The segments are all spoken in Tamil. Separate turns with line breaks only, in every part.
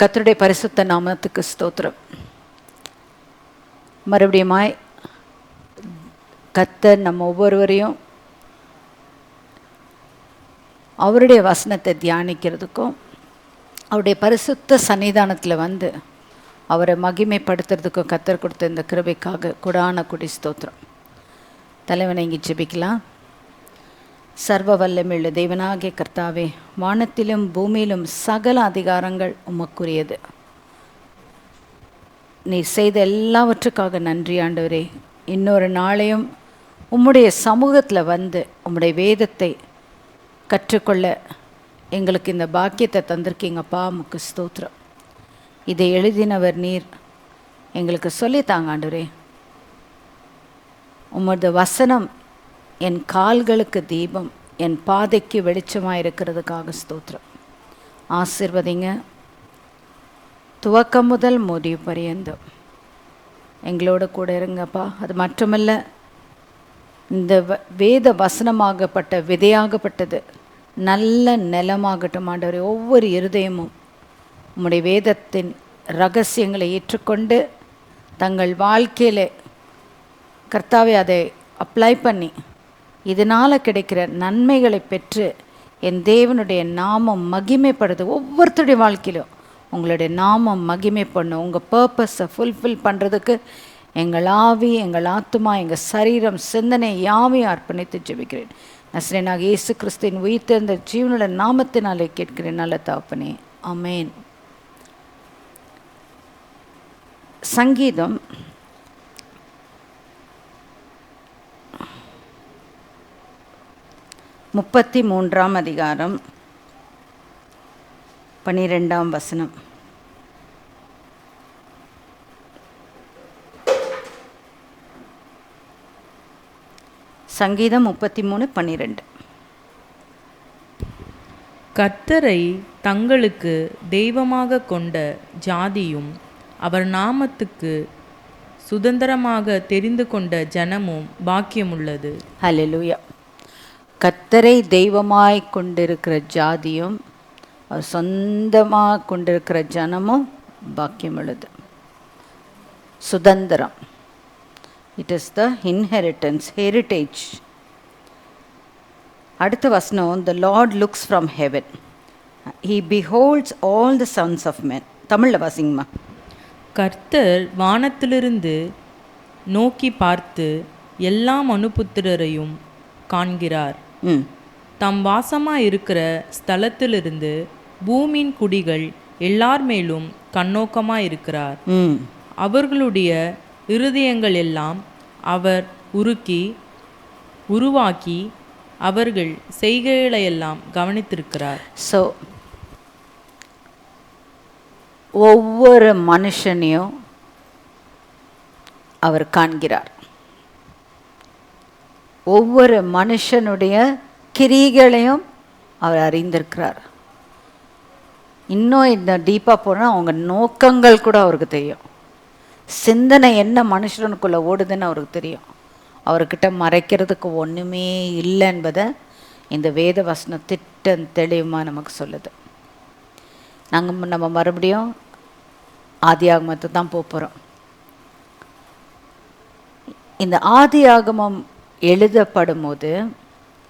கத்தருடைய பரிசுத்த நாமத்துக்கு ஸ்தோத்திரம். மறுபடியுமாய் கத்தர் நம்ம ஒவ்வொருவரையும் அவருடைய வசனத்தை தியானிக்கிறதுக்கும் அவருடைய பரிசுத்த சன்னிதானத்தில் வந்து அவரை மகிமைப்படுத்துறதுக்கும் கத்தர் கொடுத்த இந்த கிருபைக்காக குடான குடி ஸ்தோத்திரம். தலைவனை இங்கே ஜெபிக்கலாம். சர்வ வல்லமையுள்ள தேவனாகிய கர்த்தாவே வானத்திலும் பூமியிலும் சகல அதிகாரங்கள் உமக்குரியது. நீர் செய்த எல்லாவற்றுக்காக நன்றி ஆண்டவரே. இன்னொரு நாளையும் உம்முடைய சமூகத்தில் வந்து உம்முடைய வேதத்தை கற்றுக்கொள்ள எங்களுக்கு இந்த பாக்கியத்தை தந்திருக்கீங்கப்பா முக்கு ஸ்தோத்திரம். இதை எழுதினவர் நீர் எங்களுக்கு சொல்லித்தாங்க ஆண்டவரே. உமது வசனம் என் கால்களுக்கு தீபம் என் பாதைக்கு வெளிச்சமாக இருக்கிறதுக்காக ஸ்தோத்திரம். ஆசிர்வதிங்க. துவக்கம் முதல் முடிவு பரியந்தம். எங்களோட கூட இருங்கப்பா. அது மட்டுமல்ல இந்த வ- வேத வசனமாகப்பட்ட விதையாகப்பட்டது நல்ல நிலமாகட்டும் ஆண்டவரே. ஒவ்வொரு இருதயமும் உம்முடைய வேதத்தின் ரகசியங்களை ஏற்றுக்கொண்டு தங்கள் வாழ்க்கையில் கர்த்தாவை அதை அப்ளை பண்ணி இதனால் கிடைக்கிற நன்மைகளை பெற்று என் தேவனுடைய நாமம் மகிமைப்படுது ஒவ்வொருத்தருடைய வாழ்க்கையிலும். உங்களுடைய நாமம் மகிமை பண்ணும். உங்கள் பர்பஸை ஃபுல்ஃபில் பண்ணுறதுக்கு எங்கள் ஆவி எங்கள் ஆத்துமா எங்கள் சரீரம் சிந்தனை யாவையும் அர்ப்பணித்து ஜெபிக்கிறேன். நஸ்ரேனாக இயேசு கிறிஸ்துவின் இந்த ஜீவனோட நாமத்தினாலே கேட்கிறேன் நல்ல தாப்பனே. அமேன் சங்கீதம் முப்பத்தி மூன்றாம் அதிகாரம் பனிரெண்டாம் வசனம். சங்கீதம் முப்பத்தி மூணு பன்னிரெண்டு
கர்த்தரை தங்களுக்கு தெய்வமாக கொண்ட ஜாதியும் அவர் நாமத்துக்கு சுதந்திரமாக தெரிந்து கொண்ட ஜனமும் பாக்கியமுள்ளது.
ஹalleluya. கத்தரை தெய்வமாய் கொண்டிருக்கிற ஜாதியும் சொந்தமாக கொண்டிருக்கிற ஜனமும் பாக்கியம் உள்ளது. சுதந்திரம். It is the inheritance heritage அடுத்த வசனம் the lord looks from heaven he beholds all the sons of men தமிழில் வாசிங்கம்மா.
கர்த்தர் வானத்திலிருந்து நோக்கி பார்த்து எல்லா மனுபுத்திரரையும் காண்கிறார். தம் வாசமாய் இருக்கிற ஸ்தலத்திலிருந்து பூமியின் குடிகள் எல்லார் மேலும் கண்ணோக்கமாய் இருக்கிறார் அவர்களுடைய இருதயங்கள் எல்லாம் அவர் உருக்கி உருவாக்கி அவர்கள் செய்கைகளையெல்லாம் கவனித்திருக்கிறார்.
ஸோ ஒவ்வொரு மனுஷனையும் அவர் காண்கிறார். ஒவ்வொரு மனுஷனுடைய கிரிகளையும் அவர் அறிந்திருக்கிறார். இன்னும் இந்த டீப்பாக போனால் அவங்க நோக்கங்கள் கூட அவருக்கு தெரியும். சிந்தனை என்ன மனுஷனுக்குள்ளே ஓடுதுன்னு அவருக்கு தெரியும். அவர்கிட்ட மறைக்கிறதுக்கு ஒன்றுமே இல்லை என்பதை இந்த வேத வசனம் திட்டம் தெளிவாக நமக்கு சொல்லுது. நாங்கள் நம்ம மறுபடியும் ஆதி ஆகமத்தை தான் போக போகிறோம் இந்த ஆதி ஆகமம் எழுதப்படும் போது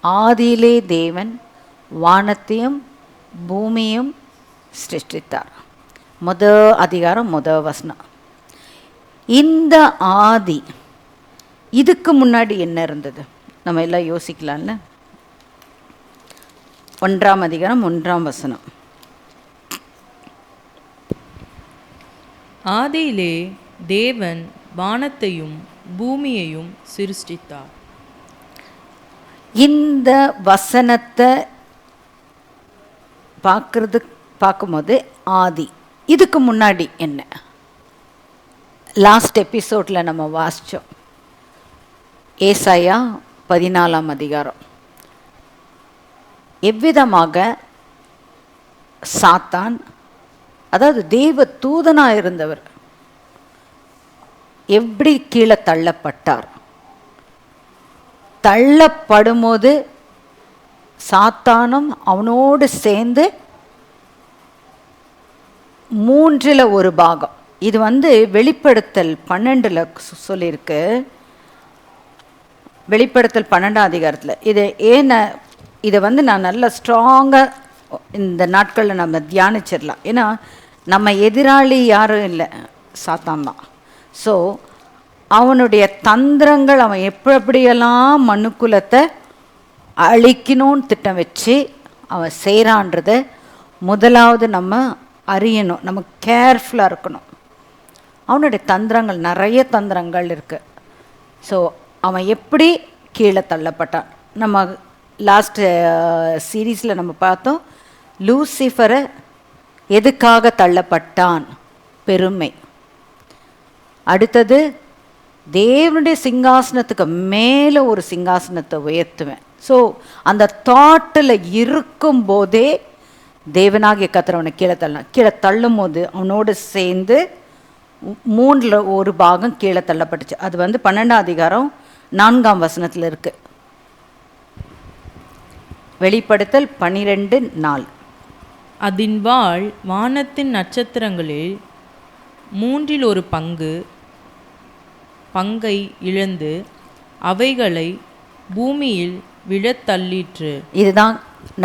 ஆதியிலே தேவன் வானத்தையும் பூமியும் சிருஷ்டித்தார். முத அதிகாரம் முத வசனம். இந்த ஆதி இதுக்கு முன்னாடி என்ன இருந்தது? நம்ம எல்லாம் யோசிக்கலாம்ல? ஒன்றாம் அதிகாரம் ஒன்றாம் வசனம்.
ஆதியிலே தேவன் வானத்தையும் பூமியையும் சிருஷ்டித்தார்.
இந்த வசனத்தை பார்க்கறது பார்க்கும்போது ஆதி. இதுக்கு முன்னாடி என்ன? லாஸ்ட் எபிசோடில் நம்ம வாசித்தோம் ஏசாயா பதினாலாம் அதிகாரம். எவ்விதமாக சாத்தான் அதாவது தெய்வ தூதனாக இருந்தவர் எப்படி கீழே தள்ளப்பட்டார்? தள்ளப்படும்போது சாத்தானும் அவனோடு சேர்ந்து மூன்றில் ஒரு பாகம். இது வந்து வெளிப்படுத்தல் பன்னெண்டில் சொல்லியிருக்கு. வெளிப்படுத்தல் பன்னெண்டாம் அதிகாரத்தில். இது ஏன்னா இதை வந்து நான் நல்லா ஸ்ட்ராங்காக இந்த நாட்களில் நம்ம தியானிச்சிடலாம். ஏன்னா நம்ம எதிராளி யாரும் இல்லை. சாத்தான் தான். ஸோ அவனுடைய தந்திரங்கள் அவன் எப்படி எப்படியெல்லாம் மனுக்குலத்தை அழிக்கணும்னு திட்டம் வச்சு அவன் செய்கிறான்றத முதலாவது நம்ம அறியணும். நம்ம கேர்ஃபுல்லாக இருக்கணும். அவனுடைய தந்திரங்கள் நிறைய தந்திரங்கள் இருக்குது ஸோ அவன் எப்படி கீழே தள்ளப்பட்டான்? நம்ம லாஸ்ட் சீரீஸில் நம்ம பார்த்தோம் லூசிஃபரை எதுக்காக தள்ளப்பட்டான்? பெருமை. அடுத்தது தேவனுடைய சிங்காசனத்துக்கு மேலே ஒரு சிங்காசனத்தை உயர்த்துவேன். ஸோ அந்த தாட்டில் இருக்கும் போதே தேவனாகிய கத்திரவனை கீழே தள்ளலாம் கீழே தள்ளும் போது அவனோடு சேர்ந்து மூணில் ஒரு பாகம் கீழே தள்ளப்பட்டுச்சு. அது வந்து பன்னெண்டாம் அதிகாரம் நான்காம் வசனத்தில் இருக்கு. வெளிப்படுத்தல் பனிரெண்டு நாள்.
அதின் வாழ் வானத்தின் நட்சத்திரங்களில் மூன்றில் ஒரு பங்கு பங்கை இழந்து அவைகளை பூமியில் விழத் தள்ளிற்று.
இதுதான்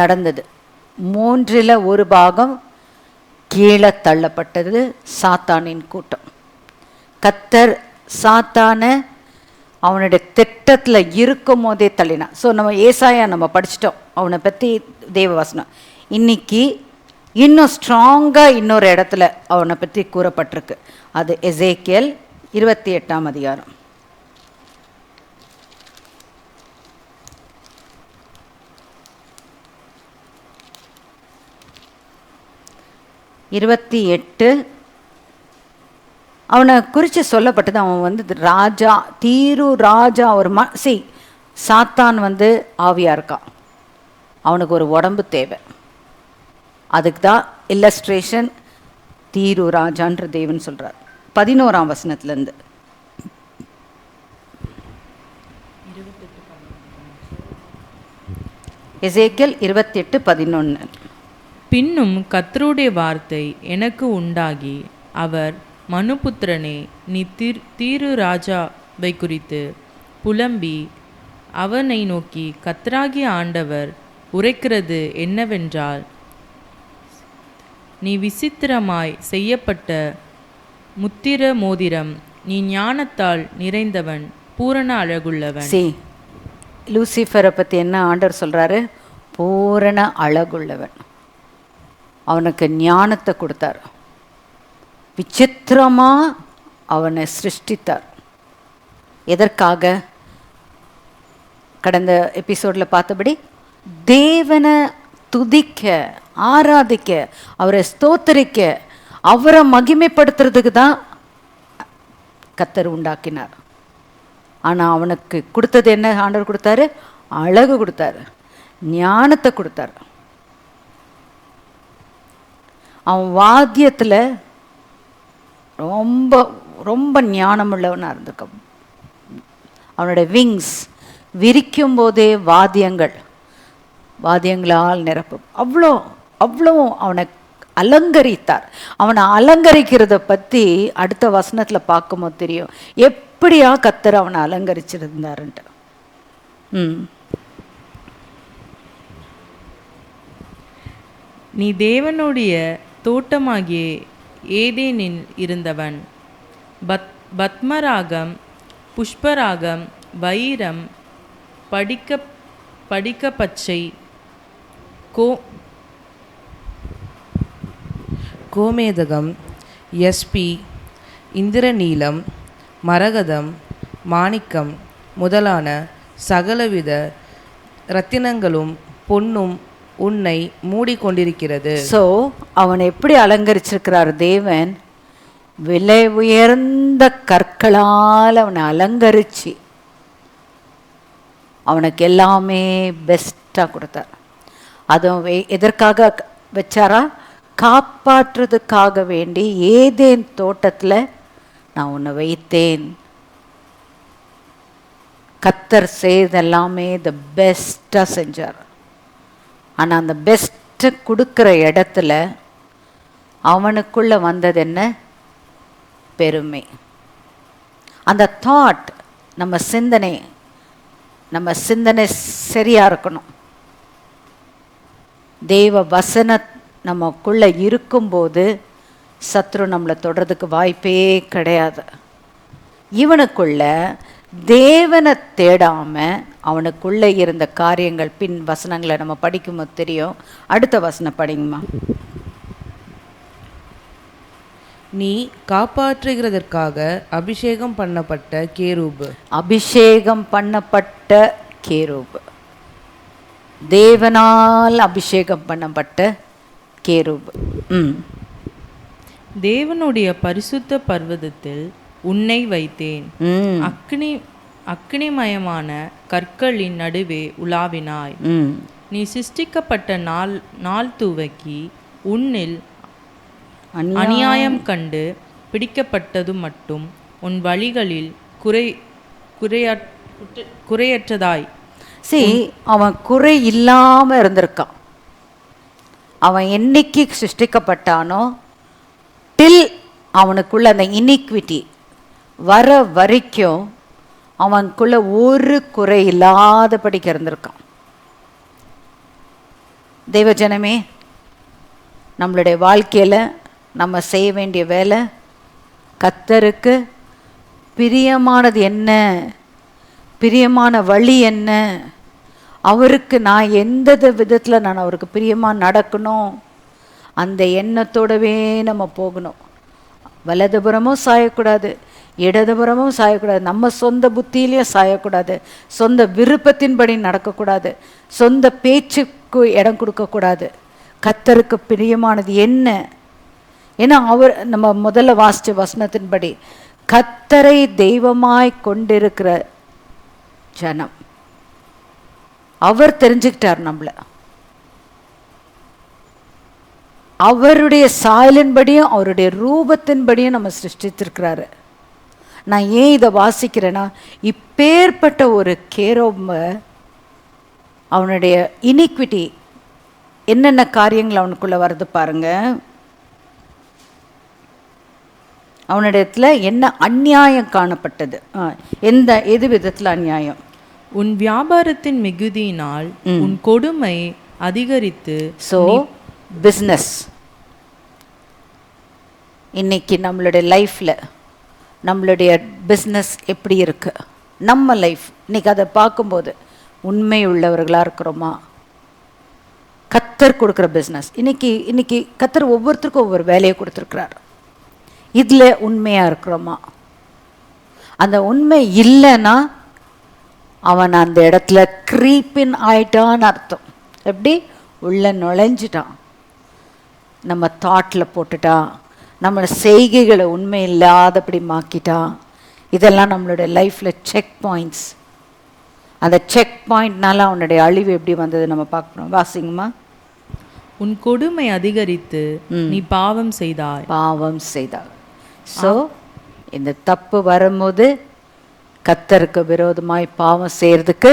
நடந்தது. மூன்றில் ஒரு பாகம் கீழே தள்ளப்பட்டது சாத்தானின் கூட்டம். கத்தர் சாத்தான அவனுடைய திட்டத்தில் இருக்கும் போதே தள்ளினான். ஸோ நம்ம ஏசாயா நம்ம படிச்சிட்டோம். அவனை பற்றி தேவவாசனம் இன்னைக்கு இன்னும் ஸ்ட்ராங்காக இன்னொரு இடத்துல அவனை பற்றி கூறப்பட்டிருக்கு. அது எசேக்கியல் இருபத்தி எட்டாம் அதிகாரம். இருபத்தி எட்டு அவனை குறித்து சொல்லப்பட்டது அவன் வந்து ராஜா தீரு ராஜா ஒரு ம சி சாத்தான் வந்து ஆவியாக இருக்கான் அவனுக்கு ஒரு உடம்பு தேவை. அதுக்கு தான் இல்லஸ்ட்ரேஷன் தீரு ராஜான்ற தேவன் சொல்கிறார் பதினோராம் வசனத்துலேருந்து. எசேக்கியல் இருபத்தெட்டு பதினொன்று
பின்னும் கத்ருடைய வார்த்தை எனக்கு உண்டாகி அவர் மனுபுத்திரனே நீ தீர் தீரு ராஜாவை குறித்து புலம்பி அவனை நோக்கி கத்ராகி ஆண்டவர் உரைக்கிறது என்னவென்றால் நீ விசித்திரமாய் செய்யப்பட்ட முத்திர மோதிரம் நீ ஞானத்தால் நிறைந்தவன் பூரண அழகுள்ளவன்.
சி லூசிஃபரை பற்றி என்ன ஆண்டவர் சொல்கிறாரு பூரண அழகுள்ளவன். அவனுக்கு ஞானத்தை கொடுத்தார். விசித்திரமாக அவனை சிருஷ்டித்தார். எதற்காக? கடந்த எபிசோடில் பார்த்தபடி தேவனை துதிக்க ஆராதிக்க அவரை ஸ்தோத்தரிக்க அவரை மகிமைப்படுத்துறதுக்கு தான் கத்தர் உண்டாக்கினார். ஆனால் அவனுக்கு கொடுத்தது என்ன? ஆண்டவர் கொடுத்தாரு அழகு கொடுத்தாரு ஞானத்தை கொடுத்தாரு. அவன் வாத்தியத்தில் ரொம்ப ரொம்ப ஞானமுள்ளவனாக இருந்திருக்கான். அவனோட விங்ஸ் விரிக்கும் போதே வாத்தியங்கள் வாத்தியங்களால் நிரப்பும். அவ்வளோ அவ்வளோ அவனை அலங்கரித்தார். அவனை அலங்கரிக்கிறத பற்றி அடுத்த வசனத்தில் பார்க்கும்போது தெரியும். எப்படியா கத்தர் அவனை அலங்கரிச்சிருந்தாருன்ட்டு. ம்.
நீ தேவனுடைய தோட்டமாகிய ஏதேனில் இருந்தவன். பத் பத்மராகம் புஷ்பராகம் வைரம் படிக்க படிக்க பச்சை கோ
கோமேதகம் எஸ்பி இந்திரநீலம் மரகதம் மாணிக்கம் முதலான சகலவித ரத்தினங்களும் பொன்னும் உன்னை மூடிக்கொண்டிருக்கிறது.
ஸோ அவனை எப்படி அலங்கரிச்சிருக்கிறார் தேவன்? விலை உயர்ந்த கற்களால் அவனை அலங்கரித்து அவனுக்கு எல்லாமே பெஸ்ட்டாக கொடுத்தார். அதுவும் எதற்காக வச்சாரா? காப்பாற்றுறதுக்காக வேண்டி ஏதேன் தோட்டத்தில் நான் உன்னை வைத்தேன். கத்தர் செய்தெல்லாமே த பெஸ்ட்டாக செஞ்சார். ஆனால் அந்த பெஸ்ட்டை கொடுக்குற இடத்துல அவனுக்குள்ளே வந்தது என்ன? பெருமை. அந்த தாட் நம்ம சிந்தனை நம்ம சிந்தனை சரியாக இருக்கணும். தெய்வ வசன நமக்குள்ள இருக்கும்போது சத்ரு நம்மளை தொடறதுக்கு வாய்ப்பே கிடையாது. இவனுக்குள்ள தேவனை தேடாம அவனுக்குள்ள இருந்த காரியங்கள் பின் வசனங்களை நம்ம படிக்கும்போது தெரியும். அடுத்த வசனம் படிங்கம்மா.
நீ காப்பாற்றுகிறதற்காக அபிஷேகம் பண்ணப்பட்ட கேரூபு.
அபிஷேகம் பண்ணப்பட்ட கேரூபு. தேவனால் அபிஷேகம் பண்ணப்பட்ட கேரூபு. ம்.
தேவனுடைய பரிசுத்த பர்வதத்தில் உன்னை வைத்தேன். அக்னி அக்னிமயமான கற்களின் நடுவே உலாவினாய். நீ சிருஷ்டிக்கப்பட்ட நாள் நாள் துவக்கி உன்னில்
அநியா-
அநியாயம் கண்டு பிடிக்கப்பட்டது மட்டும் உன் வழிகளில் குறை குறையற் குறையற்றதாய்.
see அவன் குறை இல்லாம இருந்திருக்கான். அவன் என்னைக்கு சிருஷ்டிக்கப்பட்டானோ டில் அவனுக்குள்ள அந்த இனிக்விட்டி வர வரைக்கும் அவனுக்குள்ள ஒரு குறை இல்லாதபடிக்கு இருந்திருக்கான் தெய்வஜனமே நம்மளுடைய வாழ்க்கையில் நம்ம செய்ய வேண்டிய வேலை கத்தருக்கு பிரியமானது என்ன? பிரியமான வழி என்ன? அவருக்கு நான் எந்த விதத்தில் நான் அவருக்கு பிரியமாக நடக்கணும் அந்த எண்ணத்தோடவே நம்ம போகணும். வலதுபுறமும் சாயக்கூடாது இடதுபுறமும் சாயக்கூடாது நம்ம சொந்த புத்தியிலையும் சாயக்கூடாது சொந்த விருப்பத்தின்படி நடக்கக்கூடாது சொந்த பேச்சுக்கு இடம் கொடுக்கக்கூடாது. கத்தருக்கு பிரியமானது என்ன? ஏன்னா அவர் நம்ம முதல்ல வாசித்த வசனத்தின்படி கத்தரை தெய்வமாய் கொண்டிருக்கிற ஜனம். அவர் தெரிஞ்சுக்கிட்டார் நம்மளை. அவருடைய சாயலின்படியும் அவருடைய ரூபத்தின்படியும் நம்ம சிருஷ்டித்திருக்கிறாரு. நான் ஏன் இதை வாசிக்கிறேன்னா இப்பேற்பட்ட ஒரு கேரோம்ப அவனுடைய இனிக்விட்டி என்னென்ன காரியங்கள் அவனுக்குள்ள வருது பாருங்க. அவனிடத்துல என்ன அநியாயம் காணப்பட்டது? ஆ, எந்த எது விதத்தில் அநியாயம்
உன் வியாபாரத்தின் மிகுதியினால் உன் கொடுமை அதிகரித்து
ஸோ பிஸ்னஸ் இன்னைக்கு நம்மளுடைய லைஃப்பில் நம்மளுடைய பிஸ்னஸ் எப்படி இருக்கு? நம்ம லைஃப் இன்னைக்கு அதை பார்க்கும்போது உண்மை உள்ளவர்களாக இருக்கிறோமா? கத்தர் கொடுக்குற பிஸ்னஸ் இன்னைக்கு இன்னைக்கு கத்தர் ஒவ்வொருத்தருக்கும் ஒவ்வொரு வேலையை கொடுத்துருக்குறார். இதில் உண்மையாக இருக்கிறோமா? அந்த உண்மை இல்லைன்னா அவன் அந்த இடத்துல க்ரீப்பின் ஆயிட்டான்னு அர்த்தம். எப்படி? உள்ள நுழைஞ்சிட்டான். நம்ம தாட்டில் போட்டுட்டான் நம்ம செய்கைகளை உண்மை இல்லாதபடி மாக்கிட்டான் இதெல்லாம் நம்மளுடைய லைஃப்பில் செக் பாயிண்ட்ஸ் அந்த செக் பாயிண்ட்னால அவனுடைய அழிவு எப்படி வந்தது நம்ம பார்க்கணும். வாசிங்கம்மா
உன் கொடுமை அதிகரித்து நீ பாவம் செய்தாய்.
பாவம் செய்தார் ஸோ இந்த தப்பு வரும்போது கத்தருக்கு விரோதமாய் பாவம் செய்யறதுக்கு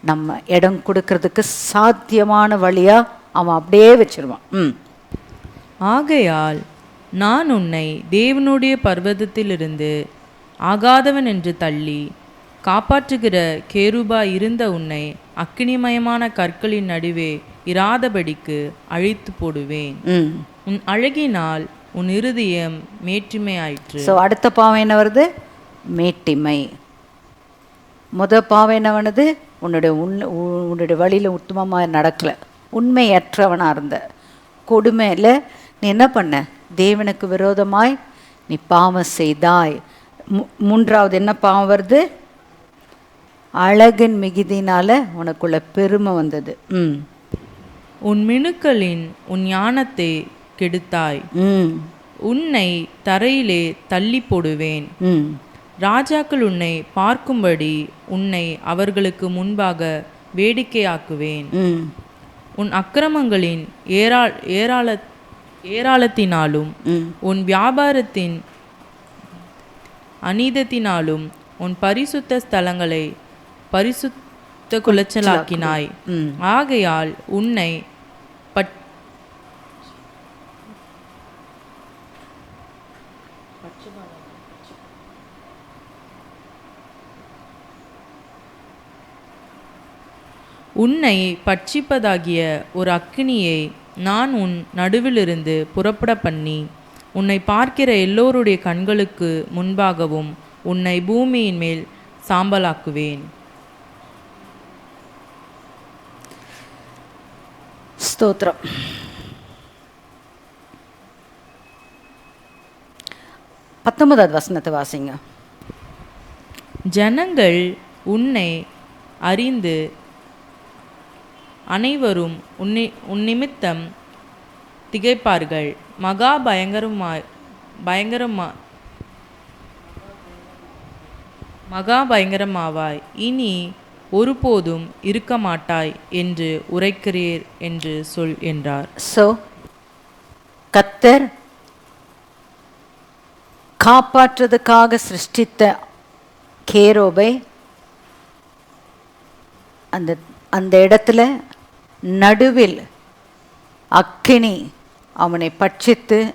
நம்ம இடம் கொடுக்கறதுக்கு சாத்தியமான வழியா அவன் அப்படியே வச்சிருவான். ம்.
ஆகையால் நான் உன்னை தேவனுடைய பர்வதத்திலிருந்து ஆகாதவன் என்று தள்ளி காப்பாற்றுகிற கேருபா இருந்த உன்னை அக்கினிமயமான கற்களின் நடுவே இராதபடிக்கு அழித்து போடுவேன். உன் அழகினால் உன் இருதயம் மேற்றுமையாயிற்று
ஸோ அடுத்த பாவம் என்ன வருது? மேட்டிமை. முத பாவம் என்ன பண்ணுது உன்னுடைய உன் உன்னுடைய வழியில் உத்தமமாக நடக்கல. உண்மையற்றவனாக இருந்த. கொடுமையில் நீ என்ன பண்ண? தேவனுக்கு விரோதமாய் நீ பாவம் செய்தாய். மு- மூன்றாவது என்ன பாவம் வருது? அழகின் மிகுதினால உனக்குள்ள பெருமை வந்தது. ம்.
உன் மினுக்களின் உன் ஞானத்தை கெடுத்தாய்.
ம்.
உன்னை தரையிலே தள்ளி போடுவேன்.
ம்.
ராஜாக்கள் உன்னை பார்க்கும்படி உன்னை அவர்களுக்கு முன்பாக வேடிக்கையாக்குவேன். உன் அக்கிரமங்களின் ஏரா ஏராள ஏராளத்தினாலும் உன் வியாபாரத்தின் அநீதத்தினாலும் உன் பரிசுத்த ஸ்தலங்களை பரிசுத்த குலைச்சலாக்கினாய். ஆகையால் உன்னை உன்னை பட்சிப்பதாகிய ஒரு அக்கினியை நான் உன் நடுவிலிருந்து புறப்பட பண்ணி உன்னை பார்க்கிற எல்லோருடைய கண்களுக்கு முன்பாகவும் உன்னை பூமியின் மேல் சாம்பலாக்குவேன்.
ஸ்தோத்திரம். பத்தொன்பதாவது வசனத்தை வாசிங்க.
ஜனங்கள் உன்னை அறிந்து அனைவரும் உன்னி உன் நிமித்தம் திகைப்பார்கள். மகா பயங்கரமாய் பயங்கரமா மகா பயங்கரமாவாய். இனி ஒருபோதும் இருக்க மாட்டாய் என்று உரைக்கிறீர் என்று சொல் என்றார்.
ஸோ கத்தர் காப்பாற்றுறதுக்காக சிருஷ்டித்த கேரோபை அந்த அந்த இடத்துல நடுவில் அக்கினி அவனை பட்சித்து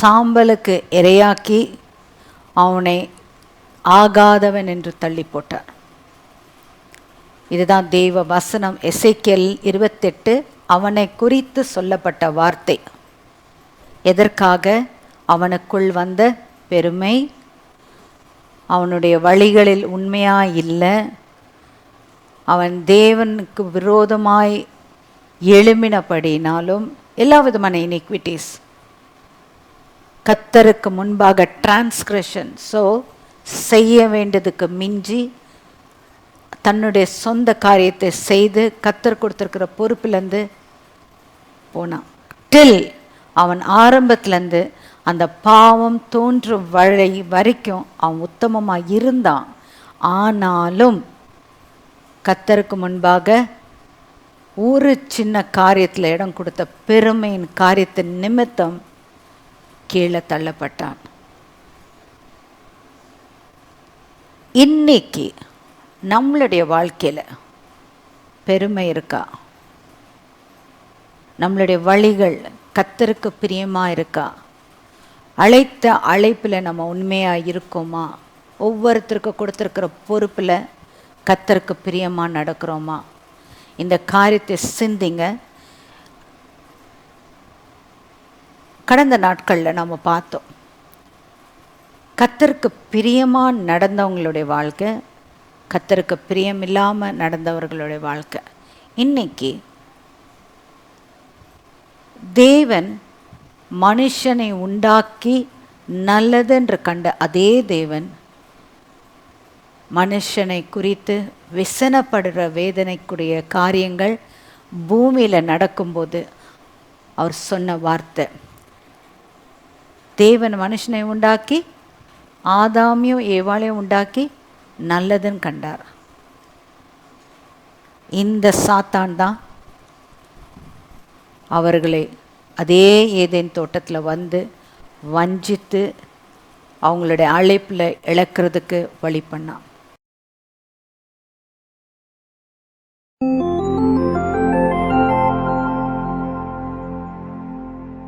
சாம்பலுக்கு இரையாக்கி அவனை ஆகாதவன் என்று தள்ளி போட்டார். இதுதான் தெய்வ வசனம். எசேக்கியல் இருபத்தெட்டு அவனை குறித்து சொல்லப்பட்ட வார்த்தை. எதற்காக? அவனுக்குள் வந்த பெருமை அவனுடைய வழிகளில் உண்மையா இல்லை அவன் தேவனுக்கு விரோதமாய் எழுமினபடினாலும் எல்லா விதமான இனிக்விட்டிஸ் கத்தருக்கு முன்பாக டிரான்ஸ்கிரஷன் ஸோ செய்ய வேண்டியதுக்கு மிஞ்சி தன்னுடைய சொந்த காரியத்தை செய்து கத்தர் கொடுத்துருக்கிற பொறுப்பிலேருந்து போனான். டில் அவன் ஆரம்பத்துலேருந்து அந்த பாவம் தோன்றும் வழி வரைக்கும் அவன் உத்தமமாக இருந்தான். ஆனாலும் கத்தருக்கு முன்பாக ஒரு சின்ன காரியத்தில் இடம் கொடுத்த பெருமையின் காரியத்தின் நிமித்தம் கீழே தள்ளப்பட்டான். இன்னைக்கு நம்மளுடைய வாழ்க்கையில் பெருமை இருக்கா? நம்மளுடைய வழிகள் கத்தருக்கு பிரியமாக இருக்கா? அழைத்த அழைப்பில் நம்ம உண்மையாக இருக்கோமா? ஒவ்வொருத்தருக்கு கொடுத்துருக்கிற பொறுப்பில் கத்தருக்கு பிரியமாக நடக்கிறோமா? இந்த காரியத்தை சிந்திங்க. கடந்த நாட்களில் நம்ம பார்த்தோம். கத்தருக்கு பிரியமாக நடந்தவங்களுடைய வாழ்க்கை கத்தருக்கு பிரியம் இல்லாமல் நடந்தவர்களுடைய வாழ்க்கை. இன்னைக்கு தேவன் மனுஷனை உண்டாக்கி நல்லதென்று கண்ட அதே தேவன் மனுஷனை குறித்து விசனப்படுற வேதனைக்குரிய காரியங்கள் பூமியில் நடக்கும்போது அவர் சொன்ன வார்த்தை. தேவன் மனுஷனை உண்டாக்கி ஆதாமியும் ஏவாளையும் உண்டாக்கி நல்லதுன்னு கண்டார். இந்த சாத்தான் தான் அவர்களை அதே ஏதேன் தோட்டத்தில் வந்து வஞ்சித்து அவங்களுடைய அழைப்பில் இழக்கிறதுக்கு வழி பண்ணான்.